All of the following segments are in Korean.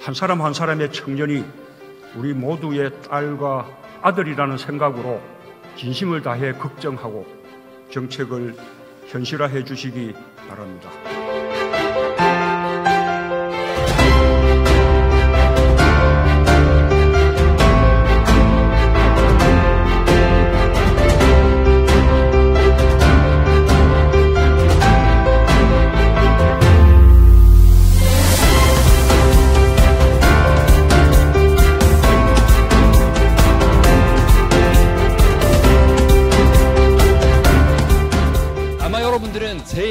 한 사람 한 사람의 청년이 우리 모두의 딸과 아들이라는 생각으로 진심을 다해 걱정하고 정책을 현실화해 주시기 바랍니다.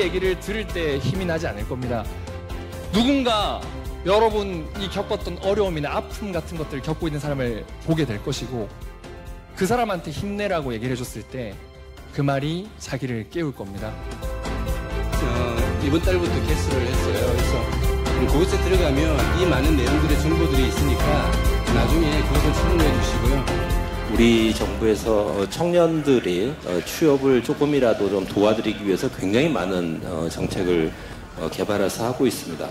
얘기를 들을 때 힘이 나지 않을 겁니다. 누군가 여러분이 겪었던 어려움이나 아픔 같은 것들을 겪고 있는 사람을 보게 될 것이고 그 사람한테 힘내라고 얘기를 해줬을 때 그 말이 자기를 깨울 겁니다. 어, 이번 달부터 개수를 했어요. 그래서 그곳에 들어가면 이 많은 내용들의 정보들이 있으니까 나중에 그것을. 우리 정부에서 어, 청년들이 어, 취업을 조금이라도 좀 도와드리기 위해서 굉장히 많은 어, 정책을 어, 개발해서 하고 있습니다.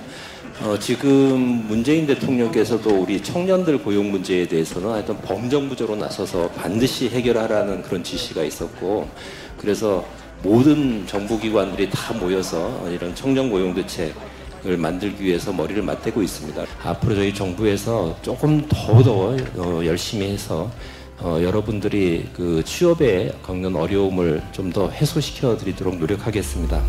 어, 지금 문재인 대통령께서도 우리 청년들 고용 문제에 대해서는 하여튼 범정부적으로 나서서 반드시 해결하라는 그런 지시가 있었고 그래서 모든 정부기관들이 다 모여서 이런 청년 고용 대책 을 만들기 위해서 머리를 맞대고 있습니다. 앞으로 저희 정부에서 조금 더더 어, 열심히 해서 어, 여러분들이 그 취업에 겪는 어려움을 좀 더 해소시켜 드리도록 노력하겠습니다.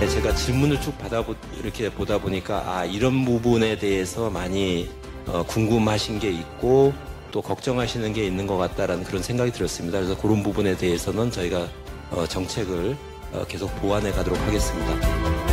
네, 제가 질문을 쭉 받아 이렇게 보다 보니까 아 이런 부분에 대해서 많이 어, 궁금하신 게 있고 또 걱정하시는 게 있는 것 같다라는 그런 생각이 들었습니다. 그래서 그런 부분에 대해서는 저희가 어, 정책을 어, 계속 보완해 가도록 하겠습니다.